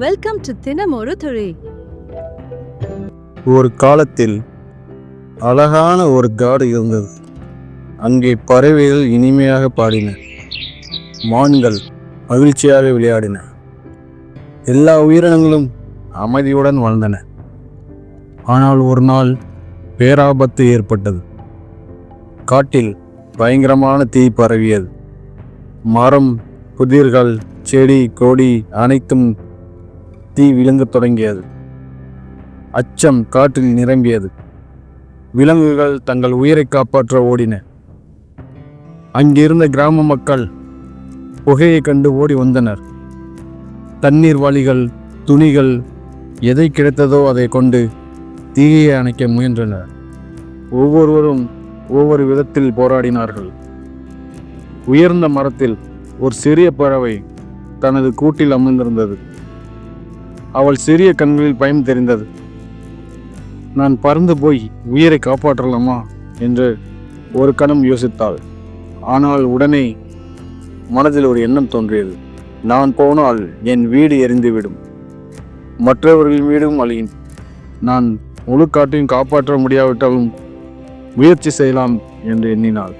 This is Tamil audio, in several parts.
வெல்கம் டு தினமொரு துளி ஒரு காலத்தில் அழகான ஒரு காடு இருந்தது. அங்கே பறவைகள் இனிமையாக பாடின. மான்கள் மகிழ்ச்சியாக விளையாடின. எல்லா உயிரினங்களும் அமைதியுடன் வாழ்ந்தன. ஆனால் ஒரு நாள் பேராபத்து ஏற்பட்டது. காட்டில் பயங்கரமான தீ பரவியது. மரம் புதிர்கள் செடி கொடி அனைத்தும் தீ விழுங்கத் தொடங்கியது. அச்சம் காற்றில் நிரம்பியது. விலங்குகள் தங்கள் உயிரை காப்பாற்ற ஓடின. அங்கிருந்த கிராம மக்கள் புகையை கண்டு ஓடி வந்தனர். தண்ணீர் வாளிகள் துணிகள் எதை கிடைத்ததோ அதை கொண்டு தீயை அணைக்க முயன்றனர். ஒவ்வொருவரும் ஒவ்வொரு விதத்தில் போராடினார்கள். உயர்ந்த மரத்தில் ஒரு சிறிய பறவை தனது கூட்டில் அமர்ந்திருந்தது. அவள் சிறிய கண்களில் பயம் தெரிந்தது. நான் பறந்து போய் உயிரை காப்பாற்றலாமா? என்று ஒரு கணம் யோசித்தாள். ஆனால் உடனே மனதில் ஒரு எண்ணம் தோன்றியது. நான் போனால் என் வீடு எரிந்துவிடும். மற்றவர்களின் வீடும் அழியும். நான் முழு காட்டையும் காப்பாற்ற முடியாவிட்டாலும் முயற்சி செய்யலாம் என்று எண்ணினாள்.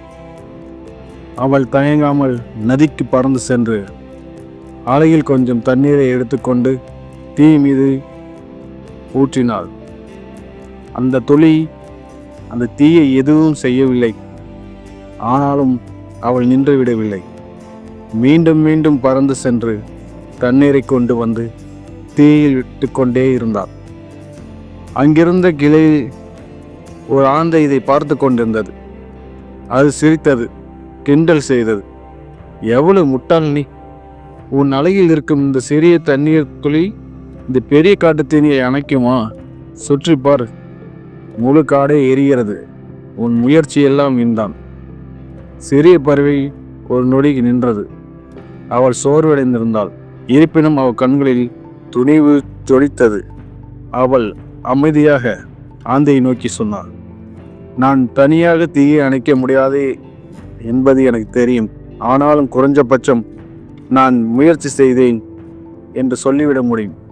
அவள் தயங்காமல் நதிக்கு பறந்து சென்று அலையில் கொஞ்சம் தண்ணீரை எடுத்துக்கொண்டு தீ மீது ஊற்றினாள். அந்த துளி அந்த தீயை எதுவும் செய்யவில்லை. ஆனாலும் அவள் நின்றுவிடவில்லை மீண்டும் மீண்டும் பறந்து சென்று தண்ணீரை கொண்டு வந்து தீயில் விட்டு கொண்டே இருந்தாள். அங்கிருந்த கிளையில் ஒரு ஆந்தை இதை பார்த்து கொண்டிருந்தது. அது சிரித்தது கிண்டல் செய்தது. எவ்வளவு முட்டாள் நீ! உன் அலையில் இருக்கும் இந்த சிறிய தண்ணீர் துளி இந்த பெரிய காட்டுத்தீனியை அணைக்குமா? சுற்றி பார். முழு காடே எரிகிறது. உன் முயற்சி எல்லாம் வீண்தான். சிறிய பறவை ஒரு நொடிக்கு நின்றது. அவள் சோர்வடைந்திருந்தாள். இருப்பினும் அவள் கண்களில் துணிவு தொடித்தது அவள் அமைதியாக ஆந்தையை நோக்கி சொன்னாள். நான் தனியாக தீயை அணைக்க முடியாதே என்பது எனக்கு தெரியும். ஆனாலும் குறைஞ்சபட்சம் நான் முயற்சி செய்தேன் என்று சொல்லிவிட முடியும்.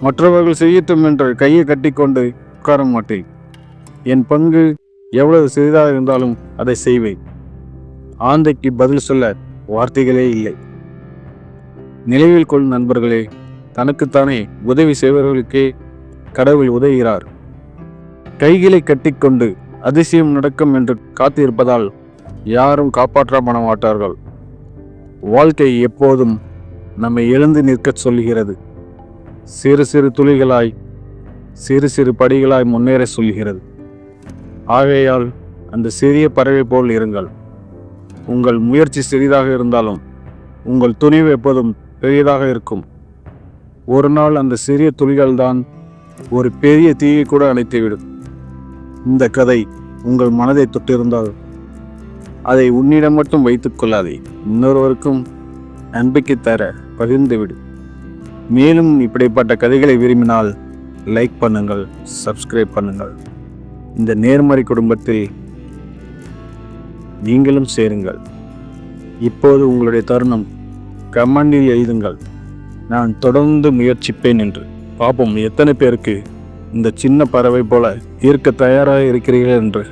மற்றவர்கள் செய்யட்டும் என்று கையை கட்டிக்கொண்டு உட்கார மாட்டேன். என் பங்கு எவ்வளவு சிறிதாக இருந்தாலும் அதை செய்வேன். ஆந்தைக்கு பதில் சொல்ல வார்த்தைகளே இல்லை. நினைவில் கொள் நண்பர்களே தனக்குத்தானே உதவி செய்வர்களுக்கே கடவுள் உதவுகிறார். கைகளை கட்டிக்கொண்டு அதிசயம் நடக்கும் என்று காத்திருப்பதால் யாரும் காப்பாற்றப்பட மாட்டார்கள் வாழ்க்கை எப்போதும் நம்மை எழுந்து நிற்கச் சொல்கிறது சிறு சிறு துளிகளாய் சிறு சிறு படிகளாய் முன்னேற சொல்கிறது. ஆகையால் அந்த சிறிய பறவை போல் இருங்கள். உங்கள் முயற்சி சிறிதாக இருந்தாலும் உங்கள் துணிவு எப்போதும் பெரியதாக இருக்கும். ஒரு நாள் அந்த சிறிய துளிகள் தான் ஒரு பெரிய தீயை கூட அணைத்துவிடும். இந்த கதை உங்கள் மனதை தொட்டிருந்தால் அதை உன்னிடம் மட்டும் வைத்துக் கொள்ளாதே. இன்னொருவருக்கும் நம்பிக்கை தர பகிர்ந்துவிடும் மேலும் இப்படிப்பட்ட கதைகளை விரும்பினால் லைக் பண்ணுங்கள் சப்ஸ்கிரைப் பண்ணுங்கள். இந்த நேர்மறை குடும்பத்தில் நீங்களும் சேருங்கள். இப்போது உங்களுடைய தருணம். கமெண்டில் எழுதுங்கள். நான் தொடர்ந்து முயற்சிப்பேன் என்று. பார்ப்போம் எத்தனை பேருக்கு இந்த சின்ன பறவை போல இருக்க தயாராக இருக்கிறீர்கள் என்று.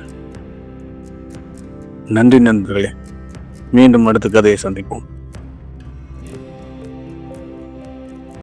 நன்றி நண்பர்களே. மீண்டும் அடுத்த கதையை சந்திப்போம்.